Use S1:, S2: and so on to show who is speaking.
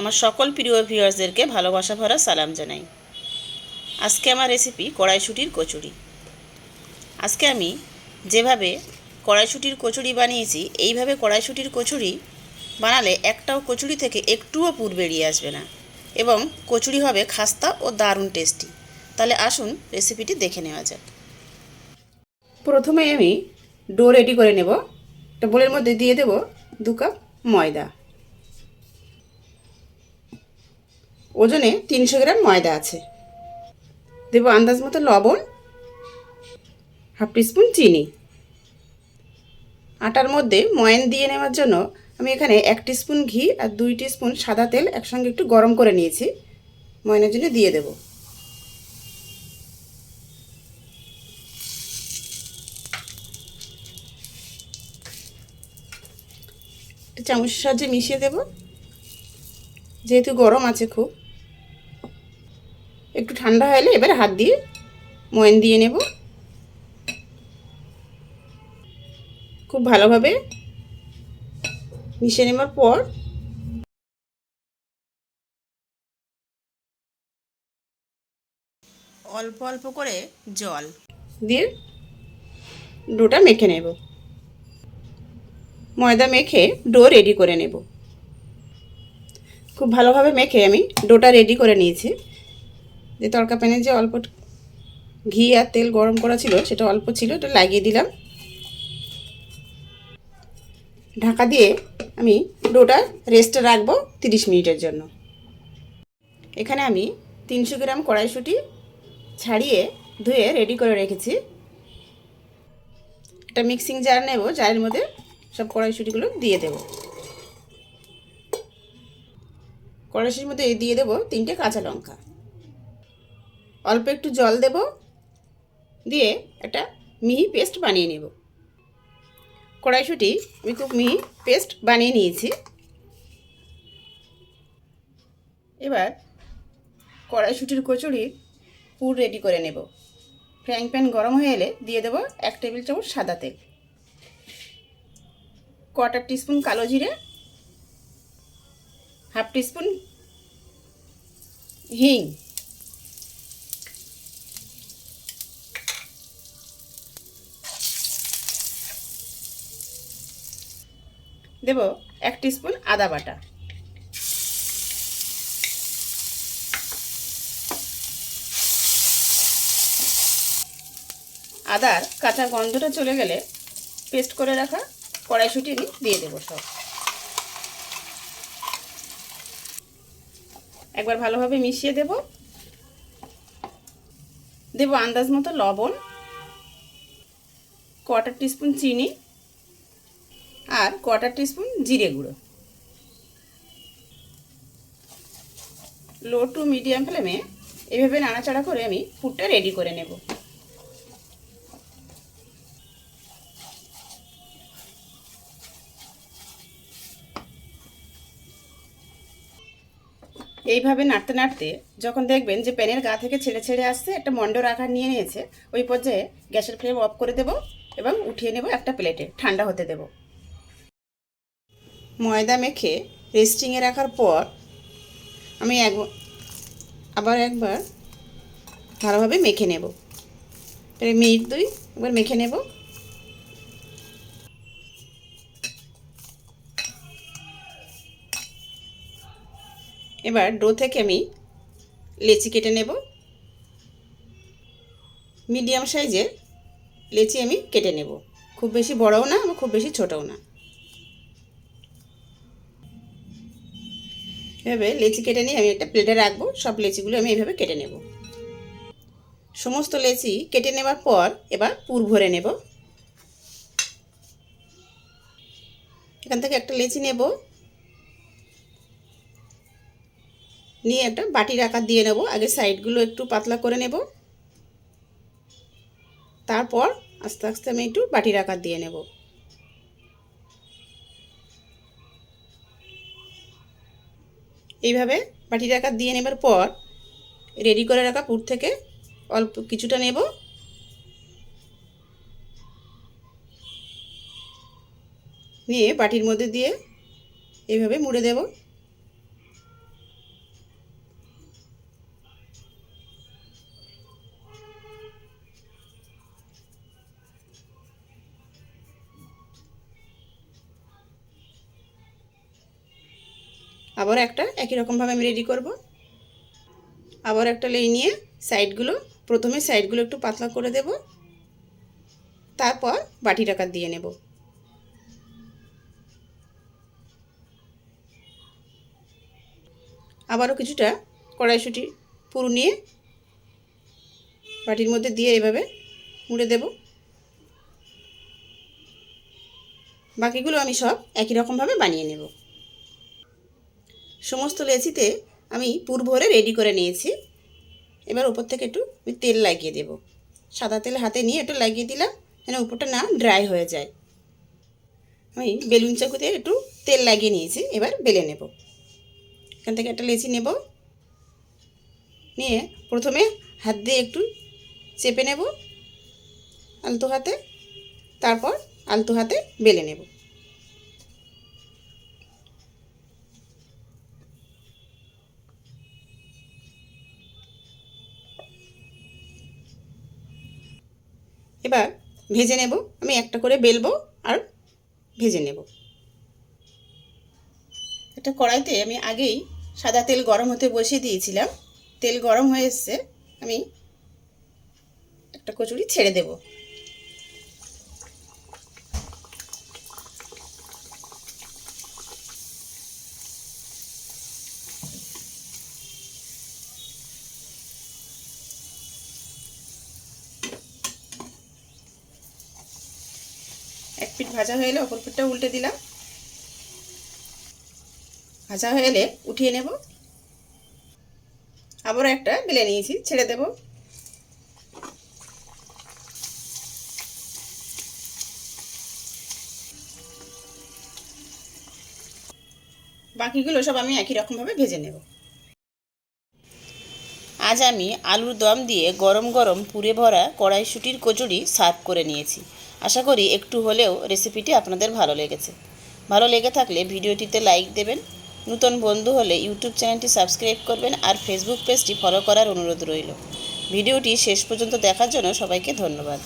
S1: আমার সকল প্রিয় ভিউয়ার্সদেরকে ভালোবাসা ভরা সালাম জানাই। আজকে আমার রেসিপি কড়াইশুটির কচুরি। আজকে আমি যেভাবে কড়াইশুটির কচুরি বানিয়েছি, এইভাবে কড়াইশুটির কচুরি বানালে একটাও কচুরি থেকে একটুও পুর বেরিয়ে আসবে না এবং কচুরি হবে খাস্তা ও দারুণ টেস্টি তাহলে আসুন রেসিপিটি দেখে নেওয়া যাক। প্রথমে আমি ডো রেডি করে নেব। একটা বোলের মধ্যে দিয়ে দেব দু কাপ ময়দা। ওজনে তিনশো গ্রাম ময়দা আছে। দেবো আন্দাজ মতো লবণ, হাফ টিস্পুন চিনি। আটার মধ্যে ময়ান দিয়ে নেওয়ার জন্য আমি এখানে এক টিস্পুন ঘি আর দুই টিস্পুন সাদা তেল একসঙ্গে একটু গরম করে নিয়েছি। ময়নের জন্য দিয়ে দেব। চামচের সাহায্যে মিশিয়ে দেব। যেহেতু গরম আছে খুব। একটু ঠান্ডা হলে এবার হাত দিয়ে ময়ান দিয়ে নেব। খুব ভালোভাবে মিশিয়ে নেওয়ার পর অল্প অল্প করে জল। দিয়ে ডোটা মেখে নেব। ময়দা মেখে ডো রেডি করে নেব। খুব ভালোভাবে মেখে আমি ডোটা রেডি করে নিয়েছি। যে তড়কা প্যানে যে অল্প ঘি আর তেল গরম করা ছিল, সেটা অল্প ছিল, এটা লাগিয়ে দিলাম। ঢাকা দিয়ে আমি ডোটা রেস্টে রাখব তিরিশ মিনিটের জন্য। এখানে আমি তিনশো গ্রাম কড়াইশুঁটি ছাড়িয়ে ধুয়ে রেডি করে রেখেছি। একটা মিক্সিং জার নেব জারের মধ্যে সব কড়াইশুঁটিগুলো দিয়ে দেব। কড়াইশুটির মধ্যে দিয়ে দেব তিনটে কাঁচা লঙ্কা। অল্প একটু জল দেব, দিয়ে একটা মিহি পেস্ট বানিয়ে নেব। কড়াইশুঁটি, আমি খুব মিহি পেস্ট বানিয়ে নিয়েছি। এবার কড়াইশুঁটির কচুরির পুর রেডি করে নেব। ফ্রাইং প্যান গরম হয়ে এলে দিয়ে দেব এক টেবিল চামচ সাদা তেল। কোয়ার্টার টিস্পুন কালো জিরে, হাফ টিস্পুন হিং দেব এক টিস্পুন আদা বাটা। আদার কাঁচা গন্ধটা চলে গেলে পেস্ট করে রাখা কড়াইশুঁটি আমি দিয়ে দেবো সব। একবার ভালোভাবে মিশিয়ে দেব। দেব আন্দাজ মতো লবণ কোয়ার্টার টিস্পুন চিনি আর কোয়ার্টার টিস্পুন জিরে গুঁড়ো। লো টু মিডিয়াম ফ্লেমে এভাবে নাড়াচাড়া করে আমি পুরটা রেডি করে নেব। এইভাবে নাড়তে নাড়তে যখন দেখবেন যে প্যানের গা থেকে ছেড়ে ছেড়ে আসছে, একটা মন্ডর আকার নিয়ে নিয়েছে, ওই পর্যায়ে গ্যাসের ফ্লেম অফ করে দেব এবং উঠিয়ে নেব একটা প্লেটে ঠান্ডা হতে দেব। ময়দা মেখে রেস্টিংয়ে রাখার পর আমি এক আবার একবার ভালোভাবে মেখে নেব। মিনিট দুই একবার মেখে নেব। এবার ডো থেকে আমি লেচি কেটে নেব। মিডিয়াম সাইজের লেচি আমি কেটে নেব। খুব বেশি বড়ও না, খুব বেশি ছোটও না। এভাবে লেচি কেটে নিয়ে আমি একটা প্লেটে রাখব। সব লেচিগুলো আমি এইভাবে কেটে নেব। সমস্ত লেচি কেটে নেবার পর এবার পুর ভরে নেব। এখান থেকে একটা লেচি নেব। নিয়ে একটা বাটির আকার দিয়ে নেব। আগে সাইডগুলো একটু পাতলা করে নেব। তারপর আস্তে আস্তে আমি একটু বাটির আকার দিয়ে নেব। এইভাবে বাটির আকার দিয়ে নেবার পর রেডি করে রাখা পুর থেকে অল্প কিছুটা নেব। নিয়ে বাটির মধ্যে দিয়ে এইভাবে মুড়ে দেব। আবার একটা একই রকমভাবে আমি রেডি করব। আবার একটা লেই নিয়ে সাইডগুলো প্রথমে সাইডগুলো একটু পাতলা করে দেব। তারপর বাটি টাকা দিয়ে নেব। আবারও কিছুটা কড়াইশুঁটি পুরু নিয়ে বাটির মধ্যে দিয়ে এভাবে মুড়ে দেব। বাকিগুলো আমি সব একই রকমভাবে বানিয়ে নেব। সমস্ত লেচিতে আমি পুর ভরে রেডি করে নিয়েছি। এবার উপর থেকে একটু তেল লাগিয়ে দেব। সাদা তেল হাতে নিয়ে একটু লাগিয়ে দিলাম যেন উপরটা না ড্রাই হয়ে যায়। আমি বেলুন চাকুতে একটু তেল লাগিয়ে নিয়েছি, এবার বেলে নেব। এখান থেকে একটা লেচি নেব। নিয়ে প্রথমে হাত দিয়ে একটু চেপে নেব আলতো হাতে, তারপর আলতো হাতে বেলে নেব। এবার ভেজে নেব। আমি একটা করে বেলবো আর ভেজে নেব। একটা কড়াইতে আমি আগেই সাদা তেল গরম হতে বসিয়ে দিয়েছিলাম। তেল গরম হয়ে এসছে। আমি একটা কচুরি ছেড়ে দেব। পিঠ ভাজা হয়ে এলে অপর পিঠটা উল্টে দিলাম। ভাজা হয়ে এলে উঠিয়ে নেব। আবার একটা বেলে নিয়েছি, ছেড়ে দেব। বাকিগুলো সব আমি একই রকমভাবে ভেজে নেব। আজ আমি আলুর দম দিয়ে গরম গরম পুরে ভরা কড়াইশুটির কচুরি সার্ভ করে নিয়েছি। আশা করি একটু হলেও রেসিপিটি আপনাদের ভালো লেগেছে। ভালো লেগে থাকলে ভিডিওটিতে লাইক দেবেন। নতুন বন্ধু হলে ইউটিউব চ্যানেলটি সাবস্ক্রাইব করবেন আর ফেসবুক পেজটি ফলো করার অনুরোধ রইল। ভিডিওটি শেষ পর্যন্ত দেখার জন্য সবাইকে ধন্যবাদ।